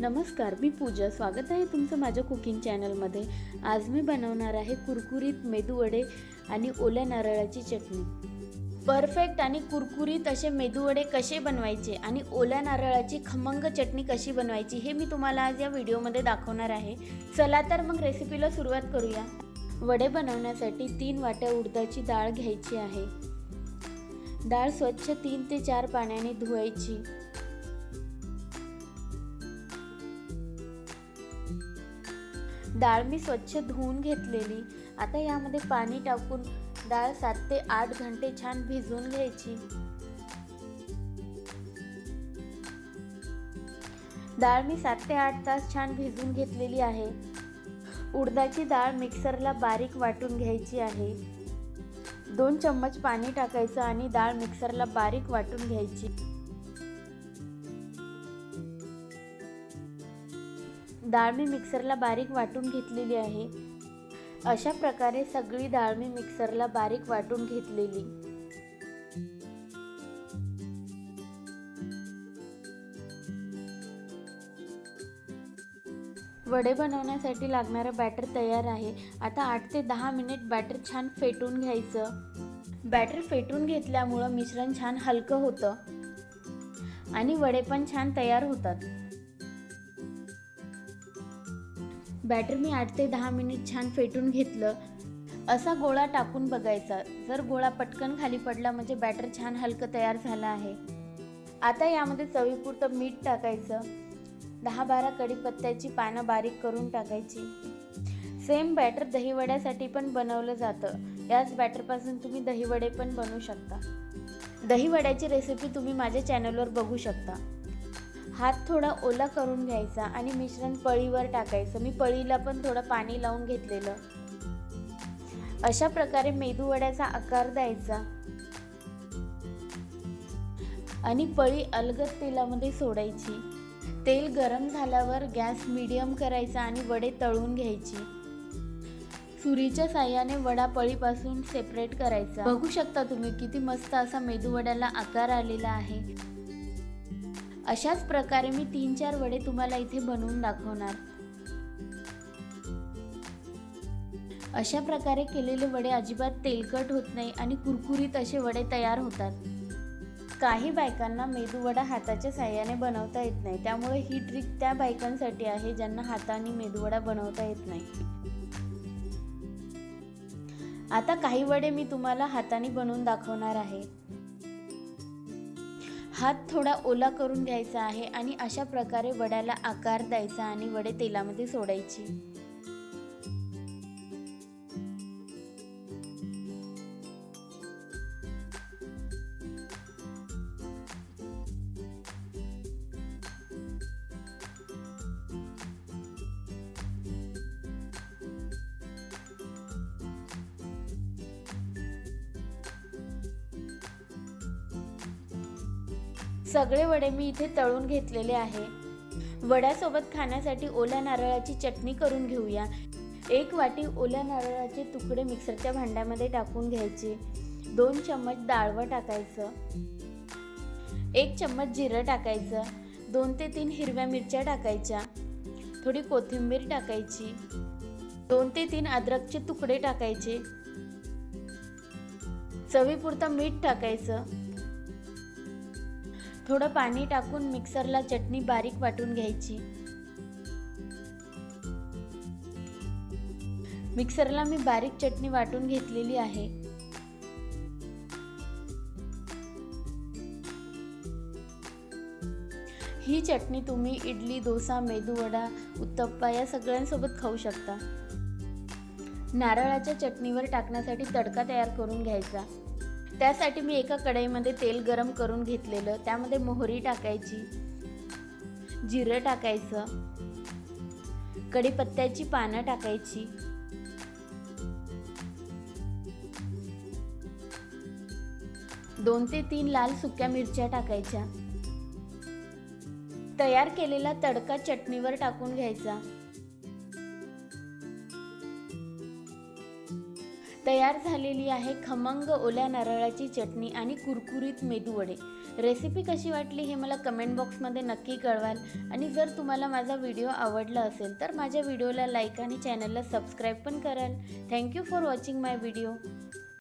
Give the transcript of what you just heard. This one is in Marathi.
नमस्कार मी पूजा. स्वागत आहे तुमचं माझ्या कुकिंग चॅनलमध्ये. आज मी बनवणार आहे कुरकुरीत मेदूवडे आणि ओल्या नारळाची चटणी. परफेक्ट आणि कुरकुरीत असे मेदूवडे कसे बनवायचे आणि ओल्या नारळाची खमंग चटणी कशी बनवायची हे मी तुम्हाला आज या व्हिडिओमध्ये दाखवणार आहे. चला तर मग रेसिपीला सुरुवात करूया. वडे बनवण्यासाठी तीन वाट्या उडदाची डाळ घ्यायची आहे. डाळ स्वच्छ तीन ते चार पाण्याने धुवायची. डाळ मी स्वच्छ धुवून घेतलेली. आता यामध्ये पाणी टाकून डाळ सात ते आठ घंटे छान भिजवून घ्यायची. डाळ मी सात ते आठ तास छान भिजवून घेतलेली आहे. उडदाची डाळ मिक्सरला बारीक वाटून घ्यायची आहे. दोन चम्मच पाणी टाकायचं आणि डाळ मिक्सरला बारीक वाटून घ्यायची. डाळ मी मिक्सरला बारीक वाटून घेतलेली आहे. अशा प्रकारे सगळी डाळ मी मिक्सरला बारीक वाटून घेतलेली. वडे बनवण्यासाठी लागणारं बॅटर तयार आहे. आता आठ ते दहा मिनिट बॅटर छान फेटून घ्यायचं. बॅटर फेटून घेतल्यामुळं मिश्रण छान हलकं होतं. आणि वडे पण छान तयार होतात. बॅटर मी आठ ते दहा मिनिट छान फेटून घेतलं. असा गोळा टाकून बघायचा. जर गोळा पटकन खाली पडला म्हणजे बॅटर छान हलकं तयार झालं आहे. आता यामध्ये चवीपुरतं मीठ टाकायचं. दहा बारा कढीपत्त्याची पानं बारीक करून टाकायची. सेम बॅटर दहीवड्यासाठी पण बनवलं जातं. याच बॅटरपासून तुम्ही दहीवडे पण बनवू शकता. दहीवड्याची रेसिपी तुम्ही माझ्या चॅनलवर बघू शकता. हात थोडा ओला करून घ्यायचा आणि मिश्रण पळीवर टाकायचं. मी पळीला पण थोडं पाणी लावून घेतलेलं. अशा प्रकारे मेदू वड्याचा आकार द्यायचा. आणि पळी अलगद तेलामध्ये सोडायची. तेल गरम झाल्यावर गॅस मीडियम करायचा आणि वडे तळून घ्यायची. सुरीच्या साह्याने वडा पळीपासून सेपरेट करायचा. बघू शकता तुम्ही किती मस्त असा मेदू वड्याला आकार आलेला आहे. अशाच प्रकारे मी तीन चार वडे तुम्हाला इथे बनवून दाखवणार. अशा प्रकारे केलेले वडे अजिबात तेलकट होत नाही आणि कुरकुरीत असे वडे तयार होतात. काही बायकांना मेदूवडा हाताच्या साह्याने बनवता येत नाही. त्यामुळे ही ट्रिक त्या बायकांसाठी आहे ज्यांना हाताने मेदूवडा बनवता येत नाही. आता काही वडे मी तुम्हाला हाताने बनवून दाखवणार आहे. हात थोडा ओला करून घ्यायचा आहे आणि अशा प्रकारे वड्याला आकार द्यायचा आणि वडे तेलामध्ये सोडायची. सगळे वडे मी इथे तळून घेतलेले आहे. वड्यासोबत खाण्यासाठी ओल्या नारळाची चटणी करून घेऊया. एक वाटी ओल्या नारळाचे तुकडे मिक्सरच्या भांड्यामध्ये टाकून घ्यायचे. दोन चम्मच डाळवं टाकायचं. एक चम्मच जिरं टाकायचं. दोन ते तीन हिरव्या मिरच्या टाकायच्या. थोडी कोथिंबीर टाकायची. दोन ते तीन अद्रकचे तुकडे टाकायचे. चवीपुरतं मीठ टाकायचं. थोडं पाणी टाकून मिक्सरला चटणी बारीक वाटून घ्यायची. मिक्सरला मी बारीक चटणी वाटून घेतलेली आहे. ही चटणी तुम्ही इडली डोसा मेदूवडा उत्तप्पा या सगळ्यांसोबत खाऊ शकता. नारळाच्या चटणीवर टाकण्यासाठी तडका तयार करून घ्यायचा. त्यासाठी मी एका कढईमध्ये तेल गरम करून घेतलेलं त्यामध्ये मोहरी टाकायची जिरं टाकायचं कढीपत्त्याची पानं टाकायची दोन ते तीन लाल सुक्या मिरच्या टाकायच्या. तयार केलेला तडका चटणीवर टाकून घ्यायचा. तयार झालेली आहे खमंग ओल्या नारळाची चटणी आणि कुरकुरीत मेदूवडे. रेसिपी कशी वाटली हे मला कमेंट बॉक्समध्ये नक्की कळवाल. आणि जर तुम्हाला माझा व्हिडिओ आवडला असेल तर माझ्या व्हिडिओला लाईक आणि चॅनलला सबस्क्राईब पण कराल. Thank you for watching my video